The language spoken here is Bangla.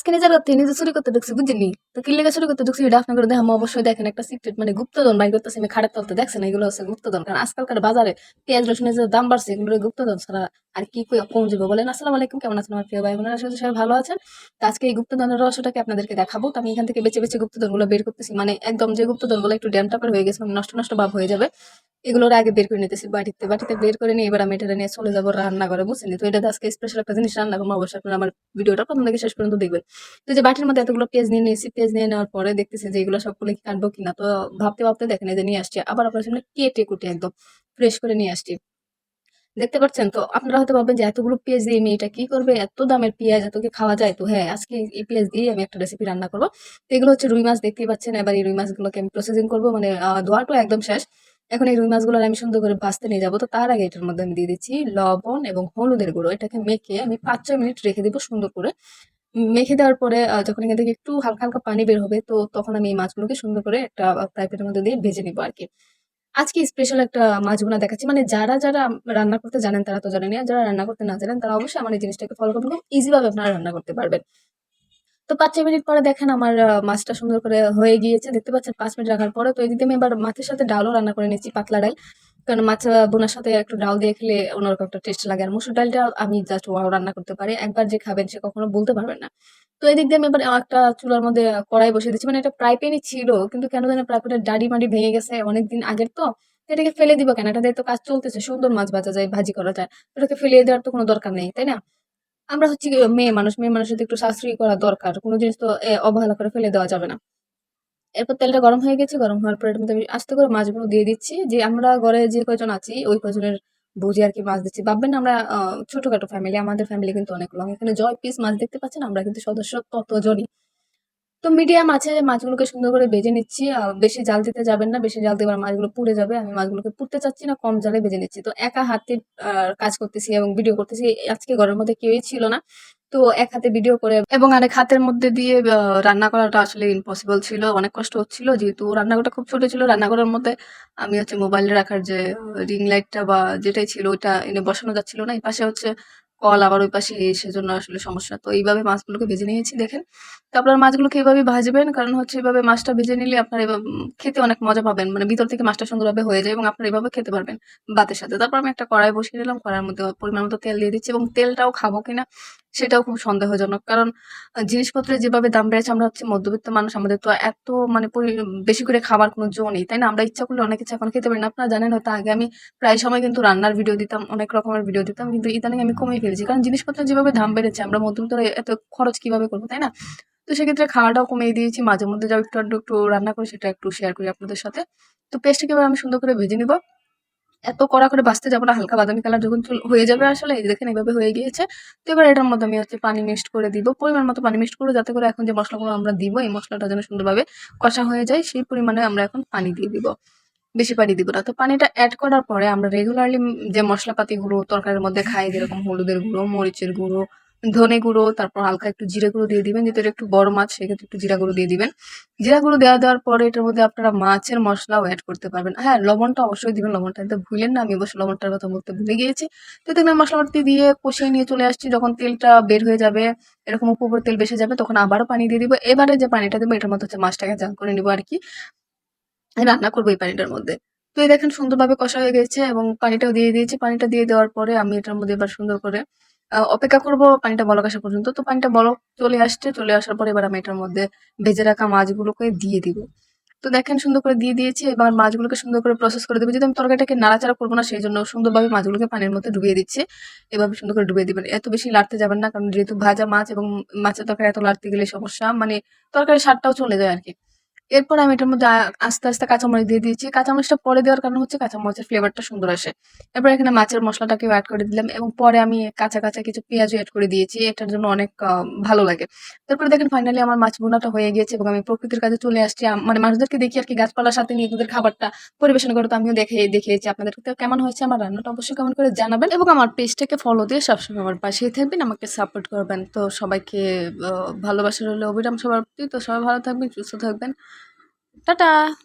আজকে নিজের করতে নিজে চুরি করতে ঢুকছি, বুঝলি? তো কি চুরি করতে ঢুকছি, এটা আপনাকে দেখাম অবশ্যই দেখেন একটা সিক্রেট মানে গুপ্তধন বাই করতেছে, আমি খারাপ তলতে দেখছেন এগুলো হচ্ছে গুপ্তধন। কারণ আজকালকার বাজারে পেঁয়াজ, রসুনের যে দাম বাড়ছে এগুলো গুপ্তধন ছাড়া আর কি কই- কম যাবে বলেন, আসসালামু আলাইকুম, কেমন আছেন আমার প্রিয় ভাই বোনেরা আশা সবাই ভালো আছেন। তো আজকে এই গুপ্তধনের রহস্যটাকে আপনাদেরকে দেখাবো। তো আমি এখান থেকে বেছে বেছে গুপ্তধনগুলো বের করতেছি। মানে একদম যে গুপ্তধনগুলো একটু ড্যাম টাপের হয়ে গেছে মানে নষ্ট নষ্ট ভাব হয়ে যাবে, এগুলোর আগে বের করে নিতেছি বাড়িতে বাড়িতে বের করে নিয়ে এবার আমি এটা নিয়ে চলে যাব রান্না করে বুঝছেন? তো এটা আজকে স্পেশাল একটা জিনিস, রান্না করব। অবশ্যই আপনারা আমার ভিডিওটা প্রথম থেকে শেষ পর্যন্ত দেখবেন। তো যে বাটির মধ্যে এতগুলো পেঁয়াজ নিয়ে নিয়েছি, পেঁয়াজ নিয়ে নেওয়ার পরে দেখতেছি যে এগুলো সবগুলো কি কাটবো কিনা? তো ভাবতে ভাবতে দেখেন যে নিয়ে আসছি। আবার আপনার সামনে কেটে কুটে একদম ফ্রেশ করে নিয়ে আসছি। দেখতে পাচ্ছেন? তো আপনারা হয়তো ভাববেন যে এতগুলো পেঁয়াজ দিয়ে মেয়েটা কি করবে? এত দামের পেঁয়াজ এত কি খাওয়া যায়? তো হ্যাঁ আজকে এই পেঁয়াজ দিয়ে আমি একটা রেসিপি রান্না করব। তো এগুলো হচ্ছে রুই মাছ দেখতেই পাচ্ছেন। এবার এই রুই মাছগুলোকে আমি প্রসেসিং করব। মানে আহ, ধোয়াটাও একদম শেষ। এখন এই রুই মাছগুলো আমি সুন্দর করে ভাজতে নিয়ে যাব। তো তার আগে এটার মধ্যে আমি দিয়ে দিচ্ছি লবণ এবং হলুদের গুঁড়ো। এটাকে মেখে আমি পাঁচ ছয় মিনিট রেখে দিব সুন্দর করে। মেখে দেওয়ার পরে যখন এখান থেকে একটু হালকা হালকা পানি বের হবে তো তখন আমি এই মাছগুলোকে সুন্দর করে একটা ফ্রাই মধ্যে দিয়ে ভেজে নিবো আর কি আজকে স্পেশাল একটা মাছ ভুনা দেখাচ্ছি। মানে যারা যারা রান্না করতে জানেন তারা তো জানেন আর যারা রান্না করতে না জানেন, তারা অবশ্যই আমার এই জিনিসটাকে ফলো করবেন খুব ইজিভাবে আপনারা রান্না করতে পারবেন। তো পাঁচ, ছয় মিনিট পরে দেখেন আমার মাছটা সুন্দর করে হয়ে গিয়েছে। দেখতে পাচ্ছেন পাঁচ মিনিট রাখার পরে তো এদিকে আমি এবার মাছের সাথে ডালও রান্না করে নিচ্ছি, পাতলা ডাল। কারণ মাছ বোনার সাথে একটু ডাল দিয়ে খেলে অন্যরকম একটা টেস্ট লাগে। আর মুসুর ডালটা আমি জাস্ট রান্না করতে পারি। একবার যে খাবেন সে কখনো বলতে পারবেন না। তো এদিক দিয়ে আমি এবার একটা চুলার মধ্যে কড়াই বসিয়ে দিচ্ছি। মানে এটা ফ্রাই প্যানই ছিল, কিন্তু কেন জানি ফ্রাই প্যানের ডাড়ি মাড়ি ভেঙে গেছে অনেকদিন আগের তো। এটাকে ফেলে দিব কেন? এটা দিয়ে তো কাজ চলতেছে, সুন্দর মাছ ভাজা যায়, ভাজি করা যায়। ওটাকে ফেলিয়ে দেওয়ার তো কোনো দরকার নেই, তাই না? আমরা হচ্ছে মেয়ে মানুষ, মেয়ে মানুষের একটু সাশ্রয়ী করা দরকার। কোনো জিনিস তো অবহেলা করে ফেলে দেওয়া যাবে না। এরপর তেলটা গরম হয়ে গেছে, গরম হওয়ার পর আমি আস্তে করে মাছগুলো দিয়ে দিচ্ছি। যে আমরা ঘরে যে কয়জন আছি, ওই কয়জনের বুঝে আর কি মাছ দিচ্ছি। ভাববেন না আমরা ছোটখাটো ফ্যামিলি আমাদের ফ্যামিলি কিন্তু অনেক লং এখানে জয় পিস মাছ দেখতে পাচ্ছেন, আমরা কিন্তু সদস্য ততজনই। তো মিডিয়াম আছে, মাছগুলোকে সুন্দর করে ভেজে নিচ্ছি। বেশি জাল দিতে যাবেন না, বেশি জাল দিলে মাছগুলো পুড়ে যাবে। আমি মাছগুলোকে পুড়তে চাচ্ছি না, কম জালে ভেজে নিচ্ছি। তো একা হাতে কাজ করতেছি এবং ভিডিও করতেছি। আজকে ঘরের মধ্যে কেউই ছিল না। তো এক হাতে ভিডিও করে এবং আরেক হাতের মধ্যে দিয়ে রান্না করাটা আসলে ইম্পসিবল ছিল, অনেক কষ্ট হচ্ছিল। যেহেতু রান্নাঘরটা খুব ছোট ছিল, রান্নাঘরের মধ্যে আমি হচ্ছে মোবাইলে রাখার যে রিং লাইটটা বা যেটাই ছিল ওইটা এনে বসানো যাচ্ছিল না। এই পাশে হচ্ছে কল, আবার ওই পাশে সেজন্য আসলে সমস্যা। তো এইভাবে মাছগুলোকে ভেজে নিয়েছি, দেখেন। তো আপনার মাছগুলোকে এভাবে ভাজবেন, কারণ হচ্ছে এভাবে মাছটা ভেজে নিলে আপনার খেতে অনেক মজা পাবেন। মানে ভিতর থেকে মাছটা সুন্দরভাবে হয়ে যায় এবং আপনার এভাবে খেতে পারবেন ভাতের সাথে। তারপর আমি একটা কড়াই বসিয়ে দিলাম, কড়াইয়ের মধ্যে পরিমাণ মতো তেল দিয়ে দিচ্ছি এবং তেলটাও খাব কিনা সেটাও খুব সন্দেহজনক। কারণ জিনিসপত্রের যেভাবে দাম বেড়েছে, আমরা হচ্ছে মধ্যবিত্ত মানুষ, আমাদের তো এত মানে বেশি করে খাবার কোনো জো নেই, তাই না? আমরা ইচ্ছা করলে অনেক কিছু এখন খেতে পারি না। আপনারা জানেন হয়তো আগে আমি প্রায় সময় কিন্তু রান্নার ভিডিও দিতাম, অনেক রকমের ভিডিও দিতাম, কিন্তু ইদানিং আমি কমিয়ে ফেলেছি। কারণ জিনিসপত্রের যেভাবে দাম বেড়েছে, আমরা মধ্যবিত্তরা এত খরচ কীভাবে করব, তাই না? তো সেক্ষেত্রে খাওয়াটাও কমিয়ে দিয়েছি। মাঝে মধ্যে যাও একটু একটু রান্না করি, সেটা একটু শেয়ার করি আপনাদের সাথে। তো পেস্টটাকে এবার আমি সুন্দর করে ভেজে নিব। এত কড়া করে বাঁচতে যাব না, হালকা বাদামি কালার যখন চুল- হয়ে যাবে আসলে, এই দেখেন এভাবে হয়ে গিয়েছে। তো এবার এটার মধ্যে আমি হচ্ছে পানি মিক্সড করে দিব। পরিমাণ মতো পানি মিক্সড করে যাতে করে এখন যে মশলাগুলো আমরা দিব, এই মশলাটা যেন সুন্দরভাবে কষা হয়ে যায়, সেই পরিমাণে আমরা এখন পানি দিয়ে দিব। বেশি পানি দিব না। তো পানিটা অ্যাড করার পরে আমরা রেগুলারলি যে মশলাপাতিগুলো তরকারির মধ্যে খাই, যেরকম হলুদের গুঁড়ো, মরিচের গুঁড়ো ধনে গুঁড়ো, তারপর হালকা একটু জিরে গুঁড়ো দিয়ে দিবেন, যেহেতু একটু বড় মাছ, সেক্ষেত্রে একটু জিরা গুঁড়ো দিয়ে দিবেন। জিরা গুঁড়ো দেওয়া দেওয়ার পরে এটার মধ্যে আপনারা মাছের মশলাও অ্যাড করতে পারবেন। হ্যাঁ লবণটা অবশ্যই দিবেন, লবণটা একদম ভুলেন না, আমি অবশ্য লবণটার কথা বলতে ভুলে গিয়েছি। তো দেখবেন মশলাপাতি দিয়ে কষিয়ে নিয়ে চলে আসছি, যখন তেলটা বের হয়ে যাবে, এরকম উপর তেল বেসে যাবে, তখন আবারও পানি দিয়ে দিব। এবারে যে পানিটা দেবো, এটার মধ্যে হচ্ছে মাছটাকে জাল করে নিবো আর কি। রান্না করব এই পানিটার মধ্যে। তো এই দেখেন সুন্দরভাবে কষা হয়ে গেছে এবং পানিটাও দিয়ে দিয়েছি। পানিটা দিয়ে দেওয়ার পরে আমি এটার মধ্যে এবার সুন্দর করে অপেক্ষা করব পানিটা বলক আসা পর্যন্ত। তো পানিটা বলক চলে আসছে, চলে আসার পরে এবার আমি এটার মধ্যে ভেজে রাখা মাছগুলোকে দিয়ে দিব। তো দেখেন সুন্দর করে দিয়ে দিয়েছি, এবার মাছগুলোকে সুন্দর করে প্রসেস করে দেবো। যদি আমি তরকারিটাকে নাড়াচাড়া করব না, সেই জন্য সুন্দরভাবে মাছগুলোকে পানির মধ্যে ডুবিয়ে দিচ্ছি। এভাবে সুন্দর করে ডুবিয়ে দিবেন। এত বেশি লাড়তে যাবেন না, কারণ যেহেতু ভাজা মাছ এবং মাছের তরকারি এত লাড়তে গেলে সমস্যা। মানে তরকারির স্বাদটাও চলে যায় আর কি এরপর আমি এটার মধ্যে আস্তে আস্তে কাঁচামরিচ দিয়ে দিয়েছি। কাঁচামরিচটা পরে দেওয়ার কারণ হচ্ছে কাঁচামরিচের ফ্লেভারটা সুন্দর আসে। এরপর এখানে মাছের মশলাটাকে অ্যাড করে দিলাম এবং পরে আমি কাঁচা কাঁচা কিছু পেঁয়াজও অ্যাড করে দিয়েছি। এটার জন্য অনেক ভালো লাগে। তারপরে দেখেন ফাইনালি আমার মাছ বোনাটা হয়ে গিয়েছে এবং আমি প্রকৃতির কাছে চলে আসছি। মানে মানুষদেরকে দেখি আর কি গাছপালার সাথে নিয়ে তাদের খাবারটা পরিবেশন করে তো আমিও দেখে, দেখিয়েছি। আপনাদের কেমন হয়েছে আমার রান্নাটা অবশ্যই কমেন্ট করে জানাবেন এবং আমার পেজটাকে ফলো দিয়ে সবসময় আমার পাশেই থাকবেন, আমাকে সাপোর্ট করবেন। তো সবাইকে ভালোবাসা রইলে অবিরাম সবার প্রতি। তো সবাই ভালো থাকবেন, সুস্থ থাকবেন। 哒哒